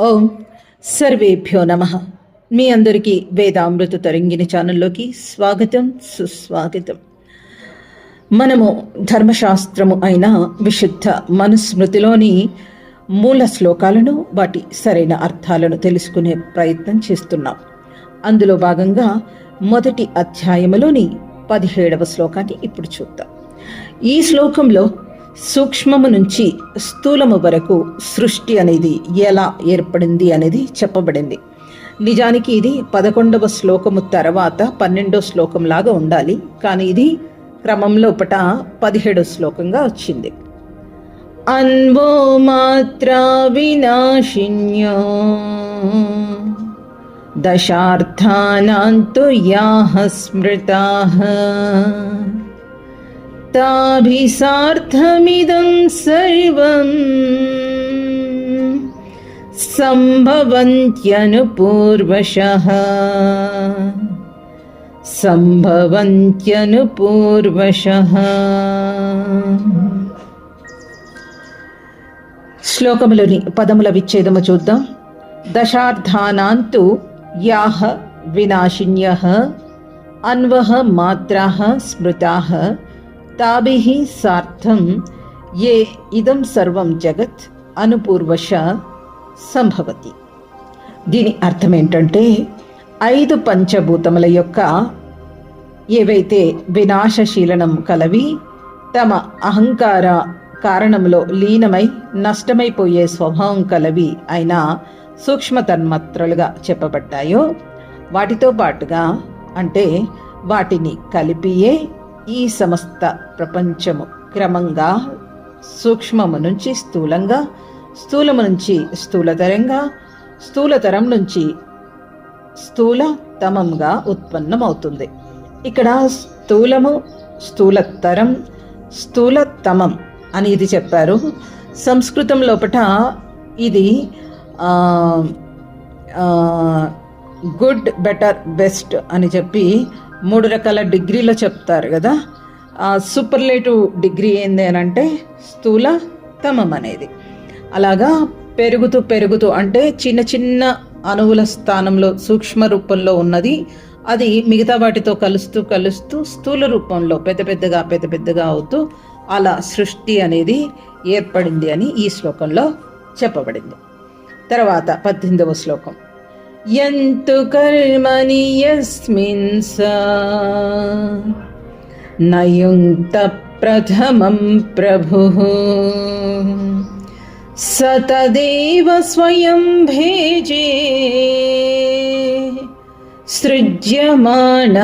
ఓం సర్వేభ్యో నమ. మీ అందరికీ వేదామృత తరంగిణి ఛానల్లోకి స్వాగతం సుస్వాగతం. మనము ధర్మశాస్త్రము అయిన విశుద్ధ మనుస్మృతిలోని మూల శ్లోకాలను వాటి సరైన అర్థాలను తెలుసుకునే ప్రయత్నం చేస్తున్నాం. అందులో భాగంగా మొదటి అధ్యాయములోని పదిహేడవ శ్లోకాన్ని ఇప్పుడు చూద్దాం. ఈ శ్లోకంలో సూక్ష్మము నుంచి స్థూలము వరకు సృష్టి అనేది ఎలా ఏర్పడింది అనేది చెప్పబడింది. నిజానికి ఇది పదకొండవ శ్లోకము తర్వాత పన్నెండో శ్లోకం లాగా ఉండాలి. కానీ ఇది క్రమంలో పట పదిహేడో శ్లోకంగా వచ్చింది. అన్వో మాత్రా వినాశిన్యో దశార్థానాంతు యాహ స్మృతాహ ताभिसार्थमिदं सर्वं सम्भवन्त्यनुपूर्वशः सम्भवन्त्यनुपूर्वशः శ్లోకములోని పదముల విచ్ఛేదము చూద్దాం దశార్థానాంతు యాహ వినాశిన్య అన్వహ మాత్రా స్మృతా తాభిః సార్థం ఏ ఇదం సర్వం జగత్ అనుపూర్వశ సంభవతి. దీని అర్థం ఏంటంటే ఐదు పంచభూతముల యొక్క ఏవైతే వినాశశీలనం కలవి తమ అహంకార కారణంలో లీనమై నష్టమైపోయే స్వభావం కలవి అయిన సూక్ష్మతన్మత్రలుగా చెప్పబడ్డాయో వాటితో పాటుగా అంటే వాటిని కలిపియే ఈ సమస్త ప్రపంచము క్రమంగా సూక్ష్మము నుంచి స్థూలంగా స్థూలము నుంచి స్థూలతరంగా స్థూలతరం నుంచి స్థూలతమంగా ఉత్పన్నమవుతుంది. ఇక్కడ స్థూలము స్థూలతరం స్థూలతమం అని ఇది చెప్పారు. సంస్కృతం లోపట ఇది గుడ్ బెటర్ బెస్ట్ అని చెప్పి మూడు రకాల డిగ్రీలో చెప్తారు కదా. సూపర్లేటివ్ డిగ్రీ ఏంది అని అంటే స్థూల తమం అనేది. అలాగా పెరుగుతూ పెరుగుతూ అంటే చిన్న చిన్న అణువుల స్థానంలో సూక్ష్మ రూపంలో ఉన్నది. అది మిగతా వాటితో కలుస్తూ కలుస్తూ స్థూల రూపంలో పెద్ద పెద్దగా పెద్ద పెద్దగా అవుతూ అలా సృష్టి అనేది ఏర్పడింది అని ఈ శ్లోకంలో చెప్పబడింది. తర్వాత పద్దెనిమిదవ శ్లోకం. ఎంతు కర్మని యస్మిన్ సా నయుక్త ప్రథమం ప్రభు సతదేవ స్వయం భేజే సృజ్యమాన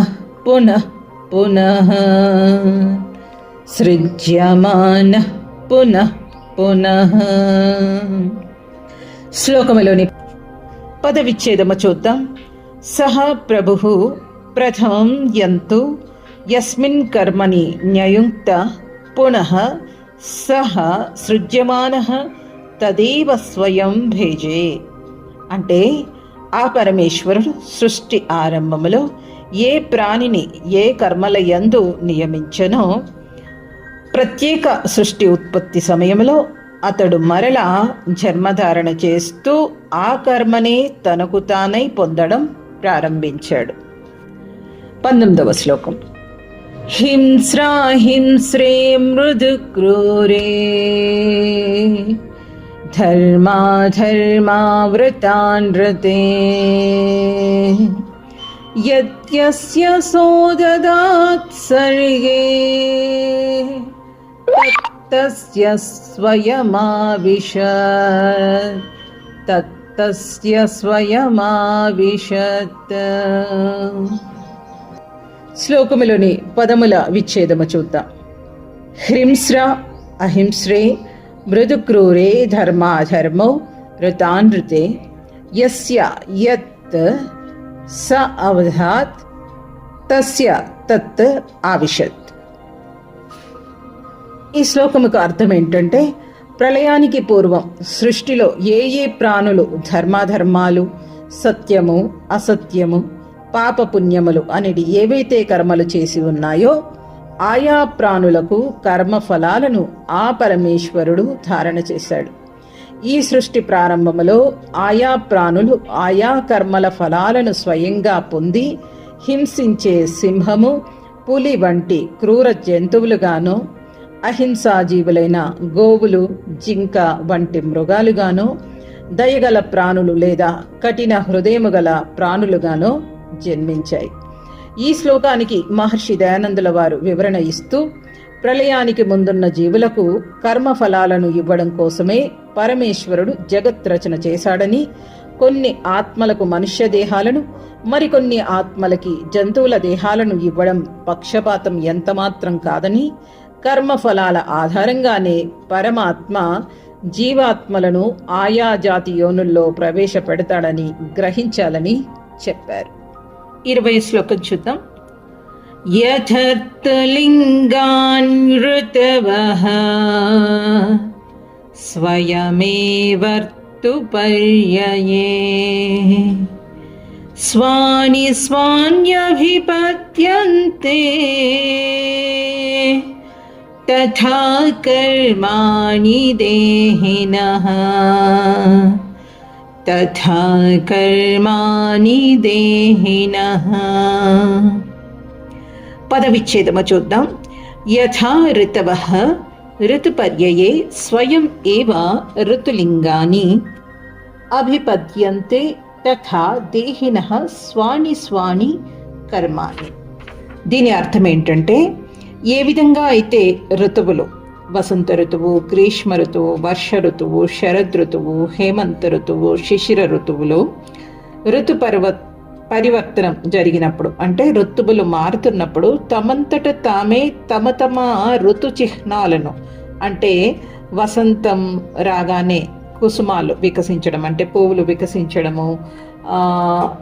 పునః పునః సృజ్యమాన పునః పునః శ్లోకములోని పదవిచ్ఛేదము చూద్దాం. సహ ప్రభు ప్రథమం యంతు యస్మిన్ కర్మని న్యయుక్త పునః సహ సృజ్యమాన తదేవ స్వయం భేజే. అంటే ఆ పరమేశ్వరుడు సృష్టి ఆరంభములో ఏ ప్రాణిని ఏ కర్మల యందు నియమించనో ప్రత్యేక సృష్టి ఉత్పత్తి సమయంలో అతడు మరలా జన్మధారణ చేస్తూ ఆ కర్మనే తనకు తానై పొందడం ప్రారంభించాడు. పంతొమ్మిదవ శ్లోకం. హింస్రా హింస్రే మృదు క్రూరే ధర్మా ధర్మావృతాన్ృతే యస్య సోదదాత్ సర్గే तत्तस्य स्वयमाविशत् तत्तस्य స్వయమావిశత్ శ్లోకములోని పదముల విచ్ఛేదము చూద్దాం హ్రింస్ర అహింస్రే మృదుక్రూరే ధర్మాధర్మౌ ఋతానృతే యస్య యత్ స అవధాత్ తస్య తత్ ఆవిశత్ ఈ శ్లోకముకు అర్థం ఏంటంటే ప్రళయానికి పూర్వం సృష్టిలో ఏ ఏ ప్రాణులు ధర్మాధర్మాలు సత్యము అసత్యము పాపపుణ్యములు అనేది ఏవైతే కర్మలు చేసి ఉన్నాయో ఆయా ప్రాణులకు కర్మ ఫలాలను ఆ పరమేశ్వరుడు ధారణ చేశాడు. ఈ సృష్టి ప్రారంభములో ఆయా ప్రాణులు ఆయా కర్మల ఫలాలను స్వయంగా పొంది హింసించే సింహము పులి వంటి క్రూర జంతువులుగాను అహింసా జీవులైన గోవులు జింక వంటి మృగాలుగాను దయగల ప్రాణులు లేదా కఠిన హృదయము గల ప్రాణులుగాను జన్మించాయి. ఈ శ్లోకానికి మహర్షి దయానందుల వారు వివరణ ఇస్తూ ప్రళయానికి ముందున్న జీవులకు కర్మ ఫలాలను ఇవ్వడం కోసమే పరమేశ్వరుడు జగత్ రచన చేశాడని కొన్ని ఆత్మలకు మనుష్య దేహాలను మరికొన్ని ఆత్మలకి జంతువుల దేహాలను ఇవ్వడం పక్షపాతం ఎంతమాత్రం కాదని కర్మఫలాల ఆధారంగానే పరమాత్మ జీవాత్మలను ఆయా జాతి యోనుల్లో ప్రవేశపెడతాడని గ్రహించాలని చెప్పారు. ఇరవై శ్లోకం చూద్దాం. యథర్తలింగాన్ ఋతవః స్వయమేవర్తు పర్యయే స్వాని స్వాన్యభిపద్యంతే तथा कर्माणि देहिनः तथा कर्माणि देहिनः పదవిచ్ఛేదము చూద్దాం యథా ఋతవః ఋతుపర్యయే స్వయం ఏవ ఋతులింగాని అభిపద్యంతే తథా దేహినః స్వాని స్వాని కర్మాణి దీని అర్థం ఏంటంటే ఏ విధంగా అయితే ఋతువులు వసంత ఋతువు గ్రీష్మ ఋతువు వర్ష ఋతువు శరద్ ఋతువు హేమంత ఋతువు శిశిర ఋతువులు ఋతు పర్వ పరివర్తనం జరిగినప్పుడు అంటే ఋతువులు మారుతున్నప్పుడు తమంతట తామే తమ తమ ఋతు చిహ్నాలను అంటే వసంతం రాగానే కుసుమాలు వికసించడం అంటే పువ్వులు వికసించడము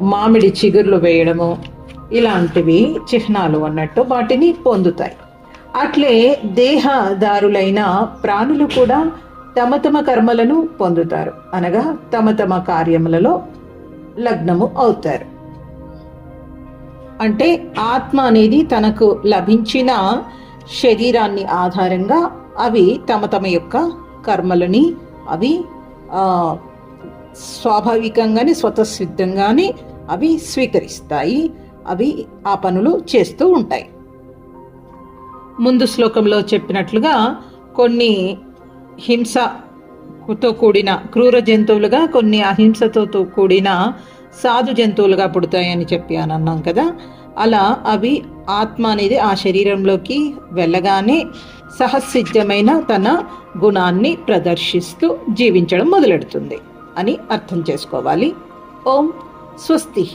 మామిడి చిగుర్లు వేయడము ఇలాంటివి చిహ్నాలు అన్నట్టు వాటిని పొందుతాయి. అట్లే దేహదారులైన ప్రాణులు కూడా తమ తమ కర్మలను పొందుతారు. అనగా తమ తమ కార్యములలో లగ్నము అవుతారు. అంటే ఆత్మ అనేది తనకు లభించిన శరీరాన్ని ఆధారంగా అవి తమ తమ యొక్క కర్మలని అవి స్వాభావికంగానే స్వతసిద్ధంగానే అవి స్వీకరిస్తాయి. అవి ఆ పనులు చేస్తూ ఉంటాయి. ముందు శ్లోకంలో చెప్పినట్లుగా కొన్ని హింసతో కూడిన క్రూర జంతువులుగా కొన్ని అహింసతో కూడిన సాధు జంతువులుగా పుడతాయని చెప్పి అని అన్నాం కదా. అలా అవి ఆత్మ అనేది ఆ శరీరంలోకి వెళ్ళగానే సహసిద్ధమైన తన గుణాన్ని ప్రదర్శిస్తూ జీవించడం మొదలెడుతుంది అని అర్థం చేసుకోవాలి. ఓం స్వస్తి.